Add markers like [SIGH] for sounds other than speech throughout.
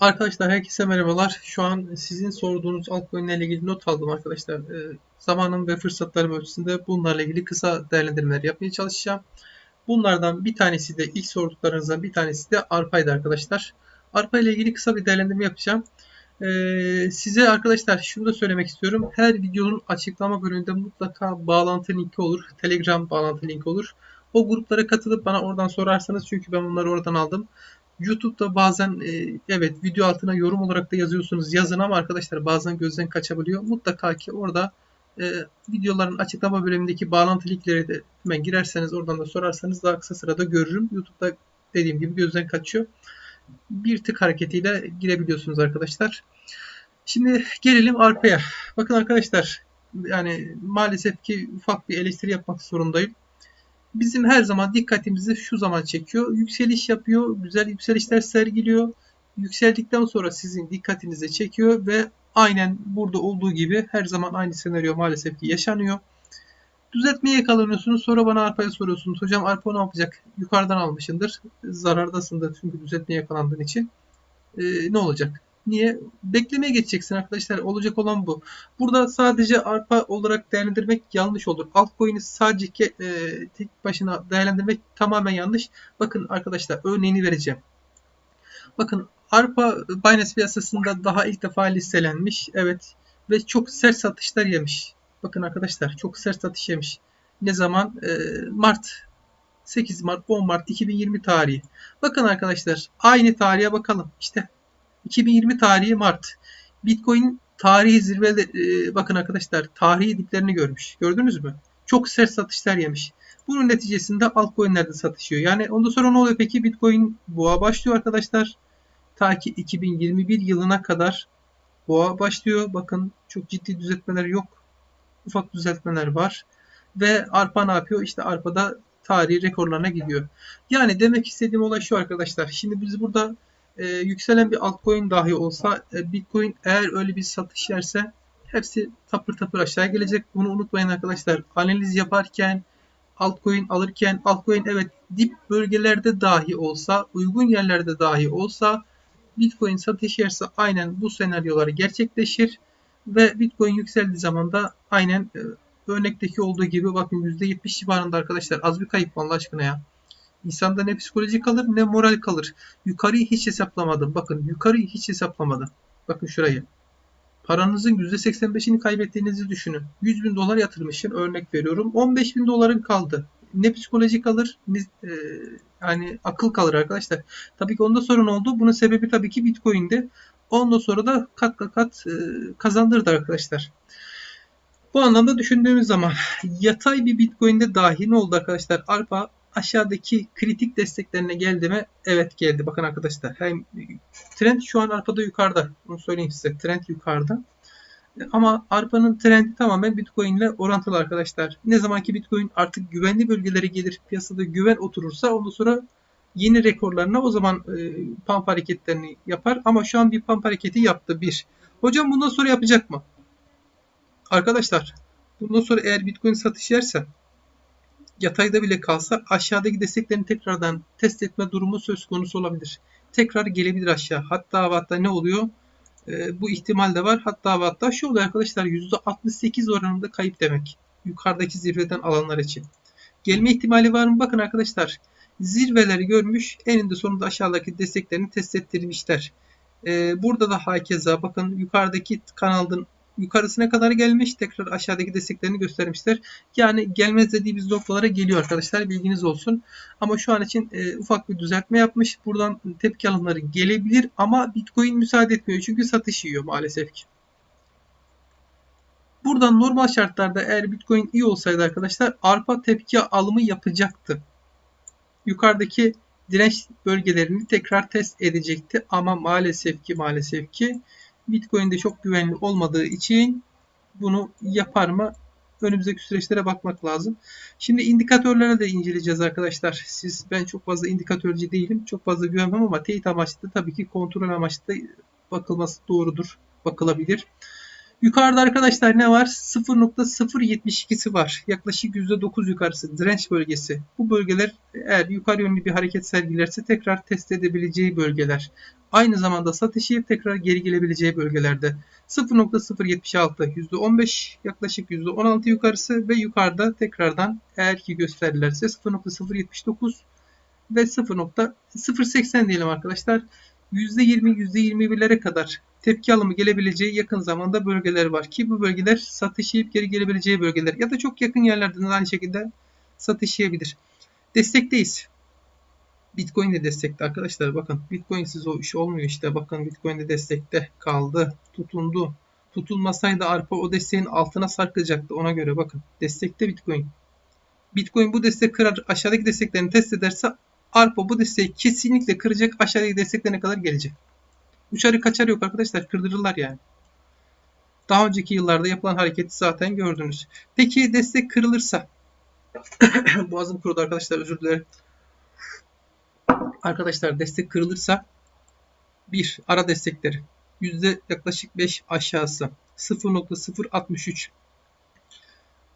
Arkadaşlar herkese merhabalar. Şu an sizin sorduğunuz altcoin'lerle ilgili not aldım arkadaşlar. Ee, zamanım ve fırsatlarım ölçüsünde bunlarla ilgili kısa değerlendirmeler yapmaya çalışacağım. Bunlardan bir tanesi de ilk sorduklarınızdan bir tanesi de Arpa'ydı arkadaşlar. Arpa ile ilgili kısa bir değerlendirme yapacağım. Ee, size arkadaşlar şunu da söylemek istiyorum. Her videonun açıklama bölümünde mutlaka bağlantı linki olur. Telegram bağlantı linki olur. O gruplara katılıp bana oradan sorarsanız çünkü ben bunları oradan aldım. YouTube'da bazen e, evet video altına yorum olarak da yazıyorsunuz. Yazın ama arkadaşlar bazen gözden kaçabiliyor. Mutlaka ki orada e, videoların açıklama bölümündeki bağlantı linkleri de hemen girerseniz oradan da sorarsanız daha kısa sırada görürüm. YouTube'da dediğim gibi gözden kaçıyor. Bir tık hareketiyle girebiliyorsunuz arkadaşlar. Şimdi gelelim arpaya. Bakın arkadaşlar yani maalesef ki ufak bir eleştiri yapmak zorundayım bizim her zaman dikkatimizi şu zaman çekiyor. Yükseliş yapıyor, güzel yükselişler sergiliyor. Yükseldikten sonra sizin dikkatinizi çekiyor ve aynen burada olduğu gibi her zaman aynı senaryo maalesef ki yaşanıyor. Düzeltmeye yakalanıyorsunuz. Sonra bana arpaya soruyorsunuz. Hocam arpa ne yapacak? Yukarıdan almışındır. Zarardasındır çünkü düzeltmeye yakalandığın için. Ee, ne olacak? Niye? Beklemeye geçeceksin arkadaşlar. Olacak olan bu. Burada sadece arpa olarak değerlendirmek yanlış olur. Altcoin'i sadece e, tek başına değerlendirmek tamamen yanlış. Bakın arkadaşlar örneğini vereceğim. Bakın arpa Binance piyasasında daha ilk defa listelenmiş. Evet. Ve çok sert satışlar yemiş. Bakın arkadaşlar çok sert satış yemiş. Ne zaman? E, Mart 8 Mart 10 Mart 2020 tarihi. Bakın arkadaşlar aynı tarihe bakalım. İşte 2020 tarihi Mart. Bitcoin tarihi zirvede e, bakın arkadaşlar tarihi diplerini görmüş. Gördünüz mü? Çok sert satışlar yemiş. Bunun neticesinde altcoin'lerde satışıyor. Yani ondan sonra ne oluyor peki? Bitcoin boğa başlıyor arkadaşlar. Ta ki 2021 yılına kadar boğa başlıyor. Bakın çok ciddi düzeltmeler yok. Ufak düzeltmeler var. Ve arpa ne yapıyor? İşte arpada tarihi rekorlarına gidiyor. Yani demek istediğim olay şu arkadaşlar. Şimdi biz burada e, yükselen bir altcoin dahi olsa e, Bitcoin eğer öyle bir satış yerse hepsi tapır tapır aşağı gelecek. Bunu unutmayın arkadaşlar. Analiz yaparken altcoin alırken altcoin evet dip bölgelerde dahi olsa uygun yerlerde dahi olsa Bitcoin satış yerse aynen bu senaryoları gerçekleşir ve Bitcoin yükseldiği zaman da aynen e, örnekteki olduğu gibi bakın %70 civarında arkadaşlar az bir kayıp Allah aşkına ya. İnsanda ne psikoloji kalır ne moral kalır. Yukarıyı hiç hesaplamadım. Bakın yukarıyı hiç hesaplamadım. Bakın şurayı. Paranızın %85'ini kaybettiğinizi düşünün. 100 bin dolar yatırmışsın örnek veriyorum. 15 bin doların kaldı. Ne psikoloji kalır ne e, yani akıl kalır arkadaşlar. Tabii ki onda sorun oldu. Bunun sebebi tabii ki Bitcoin'de. Ondan sonra da kat kat kat e, kazandırdı arkadaşlar. Bu anlamda düşündüğümüz zaman yatay bir Bitcoin'de dahi ne oldu arkadaşlar? Arpa aşağıdaki kritik desteklerine geldi mi? Evet geldi. Bakın arkadaşlar. Hem trend şu an arpada yukarıda. Bunu söyleyeyim size. Trend yukarıda. Ama arpanın trendi tamamen Bitcoin ile orantılı arkadaşlar. Ne zaman ki Bitcoin artık güvenli bölgelere gelir, piyasada güven oturursa ondan sonra yeni rekorlarına o zaman e, pump hareketlerini yapar. Ama şu an bir pump hareketi yaptı bir. Hocam bundan sonra yapacak mı? Arkadaşlar bundan sonra eğer Bitcoin satış yerse yatayda bile kalsa aşağıdaki desteklerini tekrardan test etme durumu söz konusu olabilir. Tekrar gelebilir aşağı. Hatta hatta ne oluyor? E, bu ihtimal de var. Hatta hatta şu oluyor arkadaşlar %68 oranında kayıp demek. Yukarıdaki zirveden alanlar için. Gelme ihtimali var mı? Bakın arkadaşlar zirveleri görmüş eninde sonunda aşağıdaki desteklerini test ettirmişler. Ee, burada da hakeza bakın yukarıdaki kanalın yukarısına kadar gelmiş. Tekrar aşağıdaki desteklerini göstermişler. Yani gelmez dediğimiz noktalara geliyor arkadaşlar. Bilginiz olsun. Ama şu an için e, ufak bir düzeltme yapmış. Buradan tepki alımları gelebilir ama Bitcoin müsaade etmiyor. Çünkü satış yiyor maalesef ki. Buradan normal şartlarda eğer Bitcoin iyi olsaydı arkadaşlar arpa tepki alımı yapacaktı. Yukarıdaki direnç bölgelerini tekrar test edecekti ama maalesef ki maalesef ki Bitcoin'de çok güvenli olmadığı için bunu yapar mı? Önümüzdeki süreçlere bakmak lazım. Şimdi indikatörlere de inceleyeceğiz arkadaşlar. Siz ben çok fazla indikatörcü değilim. Çok fazla güvenmem ama teyit amaçlı tabii ki kontrol amaçlı bakılması doğrudur. Bakılabilir. Yukarıda arkadaşlar ne var? 0.072'si var. Yaklaşık %9 yukarısı direnç bölgesi. Bu bölgeler eğer yukarı yönlü bir hareket sergilerse tekrar test edebileceği bölgeler. Aynı zamanda satışı tekrar geri gelebileceği bölgelerde. 0.076 %15 yaklaşık %16 yukarısı ve yukarıda tekrardan eğer ki gösterirlerse 0.079 ve 0.080 diyelim arkadaşlar. %20 %21'lere kadar tepki alımı gelebileceği yakın zamanda bölgeler var ki bu bölgeler satışlayıp geri gelebileceği bölgeler ya da çok yakın yerlerden aynı şekilde satışlayabilir. Destekteyiz. Bitcoin de destekte arkadaşlar. Bakın Bitcoin'siz o iş olmuyor işte. Bakın Bitcoin de destekte kaldı. Tutundu. Tutulmasaydı arpa o desteğin altına sarkacaktı. Ona göre bakın. Destekte Bitcoin. Bitcoin bu destek kırar aşağıdaki desteklerini test ederse arpa bu desteği kesinlikle kıracak. Aşağıdaki desteklerine kadar gelecek. Uçarı kaçar yok arkadaşlar. Kırdırırlar yani. Daha önceki yıllarda yapılan hareketi zaten gördünüz. Peki destek kırılırsa [COUGHS] boğazım kurudu arkadaşlar özür dilerim. Arkadaşlar destek kırılırsa bir ara destekleri yüzde yaklaşık 5 aşağısı 0.063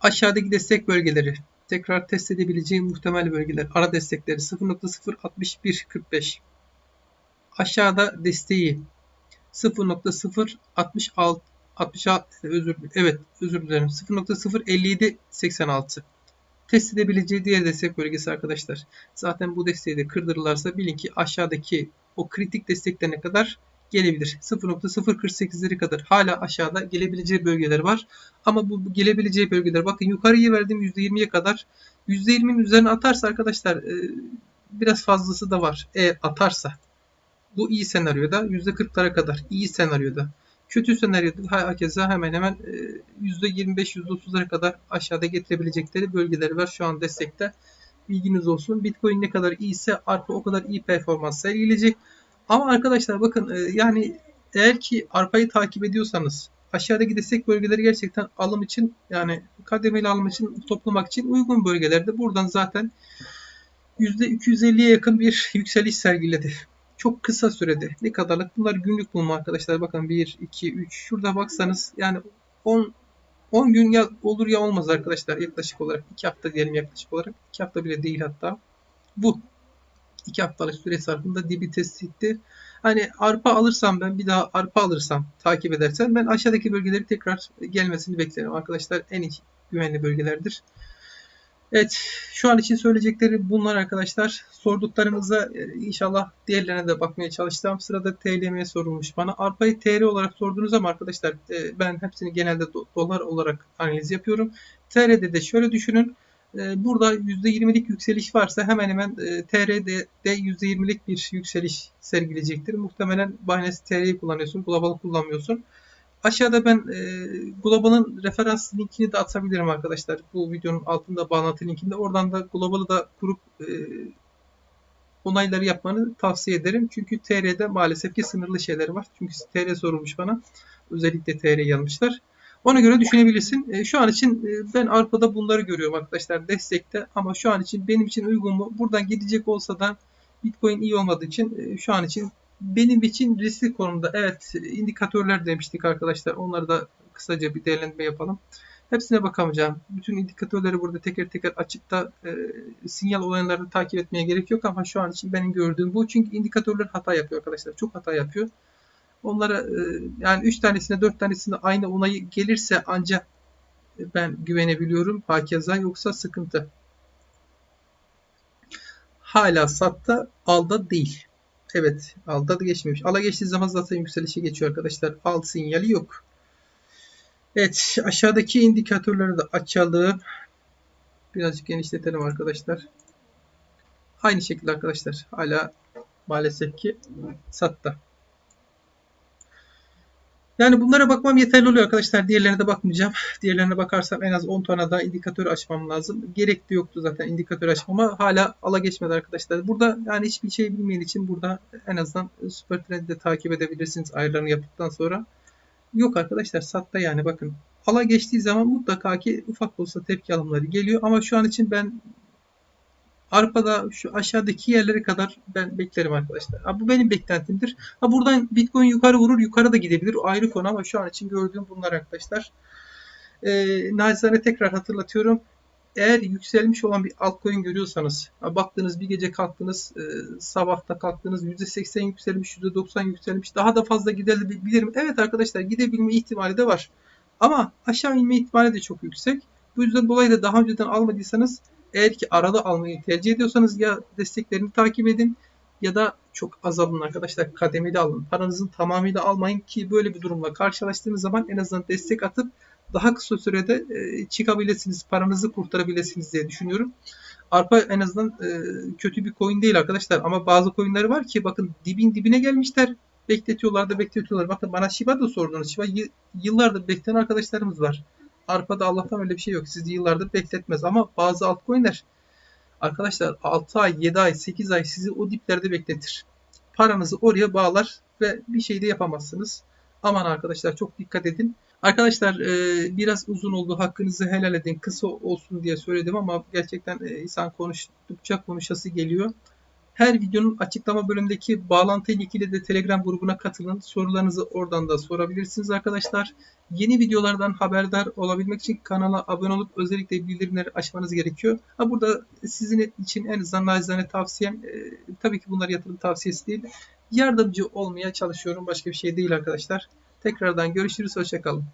aşağıdaki destek bölgeleri tekrar test edebileceğim muhtemel bölgeler ara destekleri 0.06145 aşağıda desteği 0.066 66 özür evet özür dilerim 0.057 86 test edebileceği diğer destek bölgesi arkadaşlar. Zaten bu desteği de kırdırırlarsa bilin ki aşağıdaki o kritik desteklerine kadar gelebilir. 0.048'leri kadar hala aşağıda gelebileceği bölgeler var. Ama bu gelebileceği bölgeler bakın yukarıya verdiğim %20'ye kadar %20'nin üzerine atarsa arkadaşlar biraz fazlası da var. Eğer atarsa bu iyi senaryoda %40'lara kadar iyi senaryoda Kötü senaryoda herkese hemen hemen %25-%30'lara kadar aşağıda getirebilecekleri bölgeleri var. Şu an destekte. Bilginiz olsun. Bitcoin ne kadar iyiyse arpa o kadar iyi performans sergileyecek. Ama arkadaşlar bakın e, yani eğer ki arpayı takip ediyorsanız aşağıdaki destek bölgeleri gerçekten alım için yani kademeli alım için toplamak için uygun bölgelerde. Buradan zaten %250'ye yakın bir yükseliş sergiledi çok kısa sürede. Ne kadarlık? Bunlar günlük bulma arkadaşlar. Bakın 1, 2, 3 şurada baksanız yani 10 10 gün ya olur ya olmaz arkadaşlar yaklaşık olarak. 2 hafta diyelim yaklaşık olarak. 2 hafta bile değil hatta. Bu 2 haftalık süre zarfında dibi test etti. Hani arpa alırsam ben bir daha arpa alırsam takip edersem ben aşağıdaki bölgeleri tekrar gelmesini beklerim. Arkadaşlar en iyi güvenli bölgelerdir. Evet, şu an için söyleyecekleri bunlar arkadaşlar. Sorduklarımıza e, inşallah diğerlerine de bakmaya çalışacağım. Sırada TLM sorulmuş bana. Arpayı TL olarak sordunuz ama arkadaşlar e, ben hepsini genelde dolar olarak analiz yapıyorum. TL'de de şöyle düşünün. E, burada %20'lik yükseliş varsa hemen hemen TR'de de %20'lik bir yükseliş sergileyecektir. Muhtemelen Binance TR'yi kullanıyorsun, Global kullanmıyorsun. Aşağıda ben e, Global'ın referans linkini de atabilirim arkadaşlar. Bu videonun altında bağlantı linkinde. Oradan da Global'ı da kurup e, onayları yapmanı tavsiye ederim. Çünkü TR'de maalesef ki sınırlı şeyler var. Çünkü TR sorulmuş bana. Özellikle TR yanmışlar. Ona göre düşünebilirsin. E, şu an için e, ben arpada bunları görüyorum arkadaşlar destekte. Ama şu an için benim için uygun mu? Buradan gidecek olsa da Bitcoin iyi olmadığı için e, şu an için benim için riskli konumda. Evet indikatörler demiştik arkadaşlar. Onları da kısaca bir değerlendirme yapalım. Hepsine bakamayacağım. Bütün indikatörleri burada teker teker açıp da e, sinyal olaylarını takip etmeye gerek yok ama şu an için benim gördüğüm bu. Çünkü indikatörler hata yapıyor arkadaşlar. Çok hata yapıyor. Onlara e, yani 3 tanesine 4 tanesine aynı onayı gelirse ancak ben güvenebiliyorum. Hakeza yoksa sıkıntı. Hala satta alda değil. Evet. Alda da geçmemiş. Ala geçtiği zaman zaten yükselişe geçiyor arkadaşlar. Al sinyali yok. Evet. Aşağıdaki indikatörleri de açalım. Birazcık genişletelim arkadaşlar. Aynı şekilde arkadaşlar. Hala maalesef ki satta. Yani bunlara bakmam yeterli oluyor arkadaşlar. Diğerlerine de bakmayacağım. Diğerlerine bakarsam en az 10 tane daha indikatör açmam lazım. Gerek yoktu zaten indikatör açmama. Hala ala geçmedi arkadaşlar. Burada yani hiçbir şey bilmeyen için burada en azından Super Trend'i de takip edebilirsiniz ayarlarını yaptıktan sonra. Yok arkadaşlar satta yani bakın. Ala geçtiği zaman mutlaka ki ufak olsa tepki alımları geliyor. Ama şu an için ben Arpada şu aşağıdaki yerlere kadar ben beklerim arkadaşlar. Ha, bu benim beklentimdir. Ha, buradan Bitcoin yukarı vurur, yukarı da gidebilir. O ayrı konu ama şu an için gördüğüm bunlar arkadaşlar. Ee, nacizane tekrar hatırlatıyorum. Eğer yükselmiş olan bir altcoin görüyorsanız, baktınız bir gece kalktınız, e, sabahta kalktınız %80 yükselmiş, %90 yükselmiş, daha da fazla gidebilir mi? Evet arkadaşlar gidebilme ihtimali de var. Ama aşağı inme ihtimali de çok yüksek. Bu yüzden dolayı da daha önceden almadıysanız eğer ki arada almayı tercih ediyorsanız ya desteklerini takip edin ya da çok az alın arkadaşlar kademeli alın. Paranızın tamamıyla almayın ki böyle bir durumla karşılaştığınız zaman en azından destek atıp daha kısa sürede e, çıkabilirsiniz, paranızı kurtarabilirsiniz diye düşünüyorum. Arpa en azından e, kötü bir coin değil arkadaşlar ama bazı coinler var ki bakın dibin dibine gelmişler. Bekletiyorlar da bekletiyorlar. Bakın bana Shiba da sordunuz. Shiba yıllardır bekleyen arkadaşlarımız var. Arpa'da Allah'tan öyle bir şey yok. Sizi yıllardır bekletmez ama bazı altcoin'ler arkadaşlar 6 ay, 7 ay, 8 ay sizi o diplerde bekletir. Paranızı oraya bağlar ve bir şey de yapamazsınız. Aman arkadaşlar çok dikkat edin. Arkadaşlar e, biraz uzun oldu. Hakkınızı helal edin. Kısa olsun diye söyledim ama gerçekten e, insan konuştukça konuşası geliyor. Her videonun açıklama bölümündeki bağlantı ilgili de Telegram grubuna katılın. Sorularınızı oradan da sorabilirsiniz arkadaşlar. Yeni videolardan haberdar olabilmek için kanala abone olup özellikle bildirimleri açmanız gerekiyor. Ha burada sizin için en azından nacizane tavsiyem e, tabii ki bunlar yatırım tavsiyesi değil. Yardımcı olmaya çalışıyorum. Başka bir şey değil arkadaşlar. Tekrardan görüşürüz. Hoşçakalın.